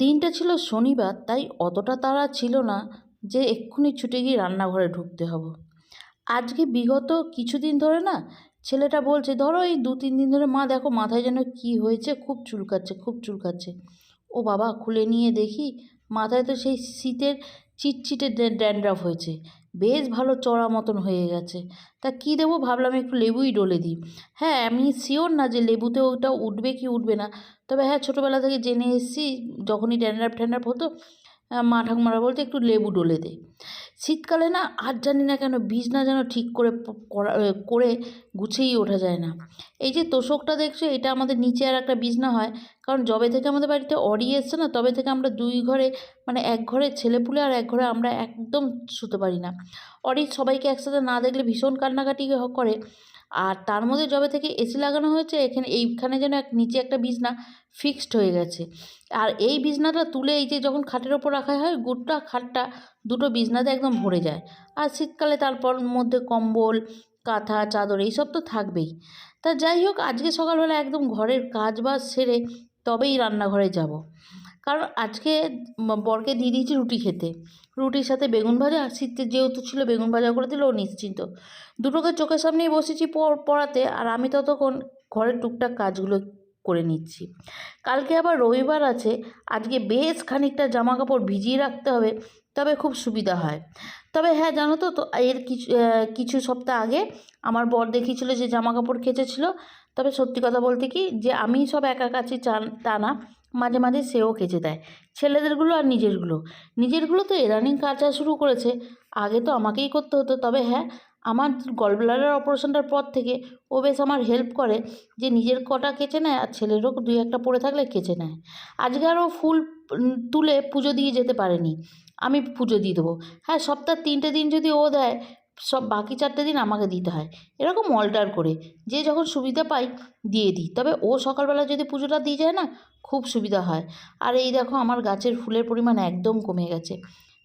দিনটা ছিল শনিবার, তাই অতটা তাড়া ছিল না যে এক্ষুনি ছুটে গিয়ে রান্নাঘরে ঢুকতে হবে। আজকে বিগত কিছুদিন ধরে না ছেলেটা বলছে, ধরো এই দু তিন দিন ধরে মা দেখো মাথায় যেন কি হয়েছে, খুব চুলকাচ্ছে খুব চুলকাচ্ছে। ও বাবা, খুলে নিয়ে দেখি। মাথায় তো সেই শীতের চিটচিটে ড্যান্ড্রাফ হয়েছে। বেশ ভালো চড়া মতন হয়ে গেছে। তা কি দেবো ভাবলাম একটু লেবুই ডলে দিই। হ্যাঁ আমি শিওর না যে লেবুতে ওটা উঠবে কি উঠবে না। তবে হ্যাঁ ছোটোবেলা থেকে জেনে এসেছি, যখনই ড্যান্ড্রাফ ট্যান্ড্রাফ হতো মা ঠাকুমারা বলতে একটু লেবু ডলে দে শীতকালে না, আর জানি না কেন বিছনা যেন ঠিক করে করা করে গুছিয়েই ওঠা যায় না। এই যে তোষকটা দেখছ, এটা আমাদের নিচে আর একটা বিছনা হয়, কারণ যবে থেকে আমাদের বাড়িতে অরি এসছে না, তবে থেকে আমরা দুই ঘরে মানে এক ঘরে ছেলেপুলে আর এক ঘরে আমরা একদম শুতে পারি না। অরি সবাইকে একসাথে না দেখলে ভীষণ কান্নাকাটি করে। আর তার মধ্যে যবে থেকে এসি লাগানো হয়েছে, এখানে, এইখানে যেন এক, নিচে একটা বিছনা ফিক্সড হয়ে গেছে। আর এই বিছনাটা তুলে এই যে যখন খাটের ওপর রাখা হয়, গোটা খাটটা দুটো বিছনাতে একদম ভরে যায়। আর শীতকালে তারপর মধ্যে কম্বল, কাঁথা, চাদর এইসব তো থাকবেই। তা যাই হোক, আজকে সকালবেলা একদম ঘরের কাজ বাজ সেরে তবেই রান্নাঘরে যাব। কারণ আজকে বরকে দিয়ে দিয়েছি রুটি খেতে। রুটির সাথে বেগুন ভাজা আর শীতে যেহেতু ছিল বেগুন ভাজা করে দিল, ও নিশ্চিন্ত। দুটোকে চোখের সামনেই বসেছি পড়- পড়াতে আর আমি ততক্ষণ ঘরের টুকটাক কাজগুলো করে নিচ্ছি। কালকে আবার রবিবার আছে, আজকে বেশ খানিকটা জামা কাপড় ভিজিয়ে রাখতে হবে, তবে খুব সুবিধা হয়। তবে হ্যাঁ জানো তো তো এর কিছু কিছু সপ্তাহ আগে আমার বর দেখিয়েছিল যে জামা কাপড় কেচেছিল, তবে সত্যি কথা বলতে কি, যে আমি সব একা কাছে চান তা না, মাঝে মাঝে সেও কেচে দেয়। ছেলেদেরগুলো আর নিজেরগুলো। নিজেরগুলো তো এরানিং কাচা শুরু করেছে, আগে তো আমাকেই করতে হতো, তবে হ্যাঁ আমার গলব্লাডার অপারেশনটার পর থেকে ও বেশ আমার হেল্প করে যে নিজের কটা কেচে নেয় আর ছেলেরও দুই একটা পড়ে থাকলে কেচে নেয়। আজকে আরও ফুল তুলে পুজো দিয়ে যেতে পারেনি। আমি পুজো দিয়ে দেবো। হ্যাঁ সপ্তাহ তিনটে দিন যদি ও দেয়, সব বাকি চারটে দিন আমাকে দিতে হয়। এরকম অল্টার করে যে যখন সুবিধা পাই দিয়ে দিই। তবে ও সকালবেলা যদি পুজোটা দিয়ে যায় না, খুব সুবিধা হয়। আর এই দেখো আমার গাছের ফুলের পরিমাণ একদম কমে গেছে।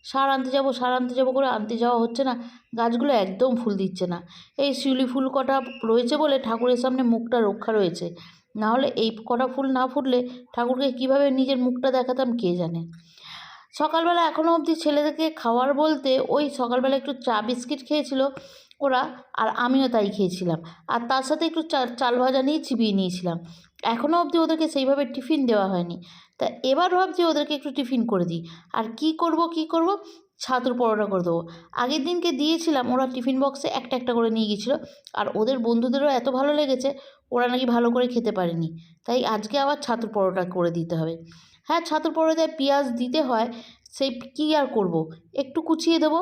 সার আনতে যাব, সার আনতে যাব করে আনতে যাওয়া হচ্ছে না। গাছগুলো একদম ফুল দিচ্ছে না। এই শিউলি ফুল কটা রয়েছে বলে ঠাকুরের সামনে মুখটা রক্ষা রয়েছে। না হলে এই কটা ফুল না ফুটলে ঠাকুরকে কীভাবে নিজের মুখটা দেখাতাম কে জানে? সকালবেলা এখনও অবধি ছেলেদেরকে খাওয়ার বলতে ওই সকালবেলা একটু চা বিস্কিট খেয়েছিল ওরা আর আমিও তাই খেয়েছিলাম। আর তার সাথে একটু চাল ভাজা নিয়ে চিবিয়ে নিয়েছিলাম। এখনও অবধি ওদেরকে সেইভাবে টিফিন দেওয়া হয়নি। তা এবার ভাবছি ওদেরকে একটু টিফিন করে দিই। আর কি করব কি করব? ছাত্র পরোটা করে দেবো। আগের দিনকে দিয়েছিলাম, ওরা টিফিন বক্সে একটা একটা করে নিয়ে গিয়েছিল। আর ওদের বন্ধুদেরও এত ভালো লেগেছে, ওরা নাকি ভালো করে খেতে পারেনি। তাই আজকে আবার ছাত্র পরোটা করে দিতে হবে। হ্যাঁ ছাতুর পরোটায় পেঁয়াজ দিতে হয় সেই কী আর করব? একটু কুচিয়ে দেবো।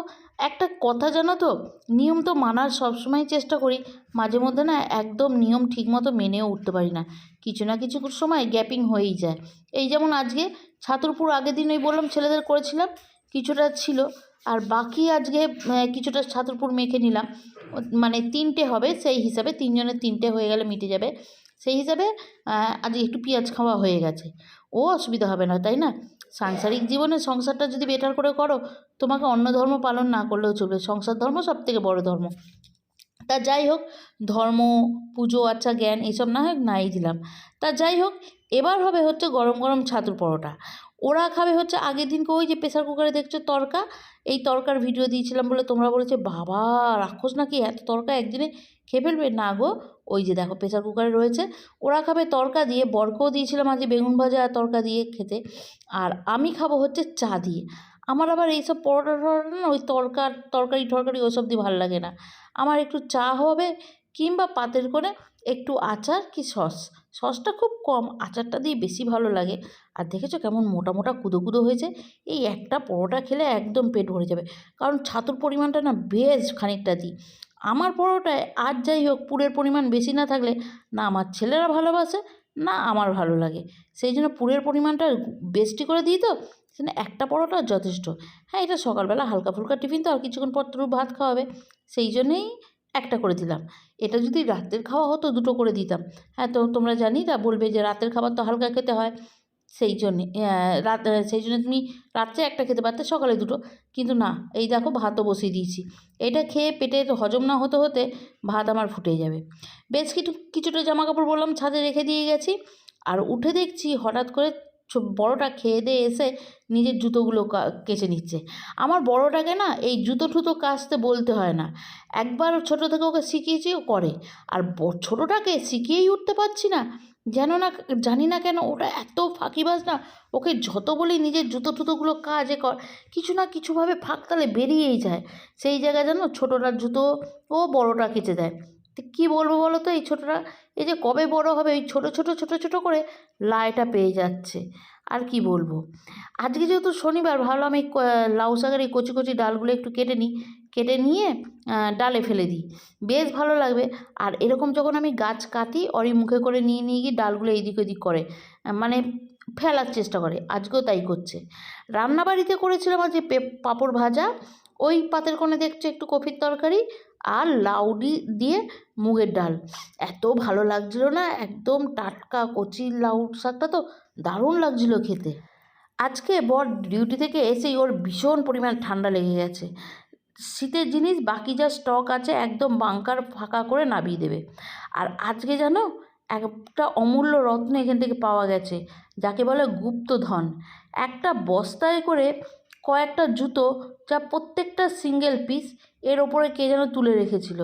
একটা কথা জানো তো, নিয়ম তো মানার সবসময় চেষ্টা করি। মাঝে মধ্যে না একদম নিয়ম ঠিকমতো মেনেও উঠতে পারি না। কিছু না কিছু সময় গ্যাপিং হয়েই যায়। এই যেমন আজকে ছাতুর পুরো আগের দিন ওই বললাম ছেলেদের করেছিলাম, কিছুটা ছিল। আর বাকি আজকে কিছুটা ছাতুরপুর মেখে নিলাম। মানে তিনটে হবে, সেই হিসাবে তিনজনের তিনটে হয়ে গেলে মিটে যাবে। সেই হিসাবে আজকে একটু পেঁয়াজ খাওয়া হয়ে গেছে। ও অসুবিধা হবে না, তাই না? সাংসারিক জীবনে সংসারটা যদি বেটার করে করো, তোমাকে অন্য ধর্ম পালন না করলেও চলবে। সংসার ধর্ম সব থেকে বড় ধর্ম। তা যাই হোক, ধর্ম, পুজো আচ্ছা জ্ঞান, এসব না হোক, নাই দিলাম। তা যাই হোক, এবার হবে হচ্ছে গরম গরম ছাতুর পরোটা। ওরা খাবে হচ্ছে আগের দিনকে ওই যে প্রেসার কুকারে দেখছ তরকা, এই তরকার ভিডিও দিয়েছিলাম বলে তোমরা বলেছে, বাবা, রাক্ষস নাকি এত তরকা একদিনে খেয়ে ফেলবে? না গো, ওই যে দেখো প্রেসার কুকারে রয়েছে, ওরা খাবে তরকা দিয়ে, বরকেও দিয়েছিলাম আজকে বেগুন ভাজা আর তরকা দিয়ে খেতে, আর আমি খাব হচ্ছে চা দিয়ে। আমার আবার এইসব পরোটা টরোটা না, ওই তরকার তরকারি টরকারি ওসব দিয়ে ভালো লাগে না। আমার একটু চা হবে কিংবা পাতের করে একটু আচার কি সস? সসটা খুব কম, আচারটা দিয়ে বেশি ভালো লাগে। আর দেখেছ কেমন মোটা মোটা কুদো কুদো হয়েছে? এই একটা পরোটা খেলে একদম পেট ভরে যাবে। কারণ ছাতুর পরিমাণটা না বেশ খানিকটা দিই। আমার পরোটায় আর যাই হোক, পুরের পরিমাণ বেশি না থাকলে না আমার ছেলেরা ভালোবাসে, না আমার ভালো লাগে। সেই জন্য পুরের পরিমাণটা বেশি করে দিই তো, সেজন্য একটা পরোটা যথেষ্ট। হ্যাঁ এটা সকালবেলা হালকা ফুলকা টিফিন তো আর কিছুক্ষণ পর ভাত খাওয়াবে সেই জন্যেই একটা করে দিলাম। এটা যদি রাতের খাওয়া হতো দুটো করে দিতাম। হ্যাঁ তো তোমরা জানি না বলবে যে রাতের খাবার তো হালকা খেতে হয়। সেই জন্যে রাত সেই জন্য তুমি রাত্রে একটা খেতে পারতে, সকালে দুটো। কিন্তু না, এই দেখো ভাতও বসিয়ে দিয়েছি। এটা খেয়ে পেটে হজম না হতে হতে ভাত আমার ফুটে যাবে। বেশ কিছু, কিছুটা জামা কাপড় বললাম ছাদে রেখে দিয়ে গেছি। আর উঠে দেখছি হঠাৎ করে বড়টা খেয়ে দিয়ে এসে নিজের জুতোগুলো কেচে নিচ্ছে। আমার বড়টাকে না এই জুতো ঠুতো কাচতে বলতে হয় না। একবার ছোটো থেকে ওকে শিখিয়েছি, ও করে। আর ছোটোটাকে শিখিয়েই উঠতে পারছি না। যেন না, জানি না কেন ওটা এত ফাঁকিবাজ না, ওকে যত বলি নিজের জুতো টুতোগুলো কাজে কর, কিছু না কিছুভাবে ফাঁক তালে বেরিয়েই যায়। সেই জায়গায় যেন ছোটোটার জুতো ও বড়টা কেচে দেয়। তো কী বলব বলো তো এই ছোটোটা? এই যে কবে বড় হবে, এই ছোটো ছোটো ছোটো ছোটো করে লাইটা পেয়ে যাচ্ছে। আর কি বলব? আজকে যেহেতু শনিবার, ভাবলাম এই লাউ শাকের এই কচি কচি ডালগুলো একটু কেটে নিই। কেটে নিয়ে ডালে ফেলে দিই। বেশ ভালো লাগবে। আর এরকম যখন আমি গাছ কাটি ওরই মুখে করে নিয়ে নিয়ে গিয়ে ডালগুলো এদিক ওদিক করে মানে ফেলার চেষ্টা করে, আজকেও তাই করছে। রান্নাবাড়িতে করেছিলাম আজকে পাঁপড় ভাজা। ওই পাতের কোণে দেখছে একটু কফির তরকারি আর লাউ দি- দিয়ে মুগের ডাল। এত ভালো লাগছিল না, একদম টাটকা কচি লাউ শাকটা তো দারুণ লাগছিল খেতে। আজকে বর ডিউটি থেকে এসেই ওর ভীষণ পরিমাণ ঠান্ডা লেগে গেছে। শীতের জিনিস, বাকি যা স্টক আছে একদম বাংকার ফাঁকা করে নামিয়ে দেবে। আর আজকে জানো, একটা অমূল্য রত্ন এখান থেকে পাওয়া গেছে, যাকে বলে গুপ্তধন। একটা বস্তায় করে কয়েকটা জুতো, যা প্রত্যেকটা সিঙ্গেল পিস এর ওপরে কে যেন তুলে রেখেছিল।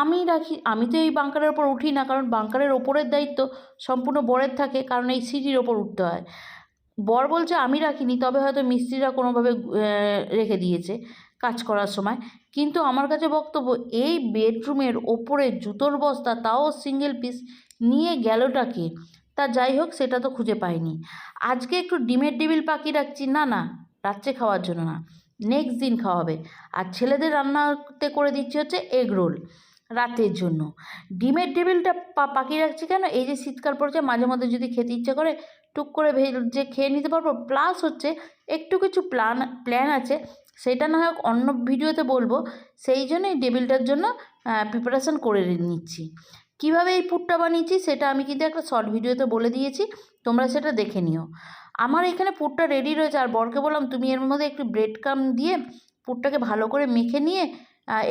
আমি রাখি, আমি তো এই বাঙ্কারের ওপর উঠি না, কারণ বাংকারের ওপরের দায়িত্ব সম্পূর্ণ বরের থাকে, কারণ এই সিঁড়ির ওপর উঠতে হয়। বর বলছে, আমি রাখিনি, তবে হয়তো মিস্ত্রিরা কোনোভাবে রেখে দিয়েছে কাজ করার সময়। কিন্তু আমার কাছে বক্তব্য, এই বেডরুমের ওপরে জুতোর বস্তা, তাও সিঙ্গেল পিস, নিয়ে গেলটাকে তা যাই হোক, সেটা তো খুঁজে পাইনি। আজকে একটু ডিমের টেবিল পাকি রাখছি, না না, রাত্রে খাওয়ার জন্য না। নেক্সট দিন খাওয়াবে। আর ছেলেদের রান্নাতে করে দিচ্ছি হচ্ছে এগ রোল রাতের জন্য। ডিমের টেবিলটা পাকিয়ে রাখছি কেন? এই যে শীতকাল পড়ছে, মাঝে মধ্যে যদি খেতে ইচ্ছে করে টুক করে ভেজে খেয়ে নিতে পারব। প্লাস হচ্ছে একটু কিছু প্ল্যান প্ল্যান আছে। সেটা না হয় অন্য ভিডিওতে বলব। সেই জন্য এই টেবিলটার জন্য প্রিপারেশান করে নিচ্ছি। কীভাবে এই পুরটা বানিয়েছি, সেটা আমি কিন্তু একটা শর্ট ভিডিওতে বলে দিয়েছি। তোমরা সেটা দেখে নিও। আমার এখানে পুরটা রেডি রয়েছে। আর বরকে বললাম, তুমি এর মধ্যে একটু ব্রেড কাম দিয়ে পুরটাকে ভালো করে মেখে নিয়ে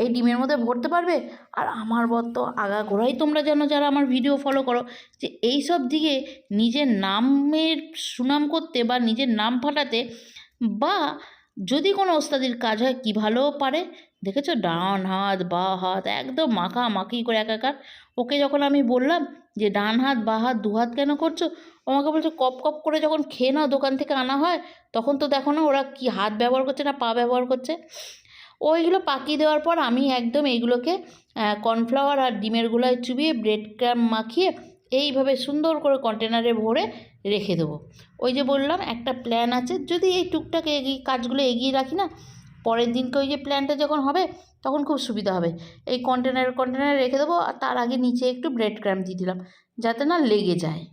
এই ডিমের মধ্যে ভরতে পারবে? আর আমার বর তো আগাগোড়াই তোমরা জানো, যারা আমার ভিডিও ফলো করো, যে এই সব দিকে নিজের নামের সুনাম করতে বা নিজের নাম ফাটাতে বা যদি কোনো ওস্তাদির কাজ হয়, কী ভালো পারে? দেখেছ? ডান হাত, বা হাত, একদম মাখামাখি করে এক একাকার। ওকে যখন আমি বললাম যে, ডান হাত, বা হাত, দু হাত কেন করছ? আমাকে বলছে, কপ কপ করে যখন খেয়ে নাও, দোকান থেকে আনা হয়, তখন তো দেখো না ওরা কি হাত ব্যবহার করছে না পা ব্যবহার করছে। ওইগুলো পাকিয়ে দেওয়ার পর আমি একদম এইগুলোকে কর্নফ্লাওয়ার আর ডিমের গুলায় চুবিয়ে ব্রেড ক্রাম মাখিয়ে এইভাবে সুন্দর করে কন্টেনারে ভরে রেখে দেবো। ওই যে বললাম, একটা প্ল্যান আছে। যদি এই টুকটাক এগিয়ে, কাজগুলো এগিয়ে রাখি না পরের দিনকে ওই যে প্ল্যানটা যখন হবে, তখন খুব সুবিধা হবে। এই কন্টেনার কন্টেনারে রেখে দেবো আর তার আগে নিচে একটু ব্রেড ক্র্যাম্প দিয়ে দিলাম, যাতে না লেগে যায়।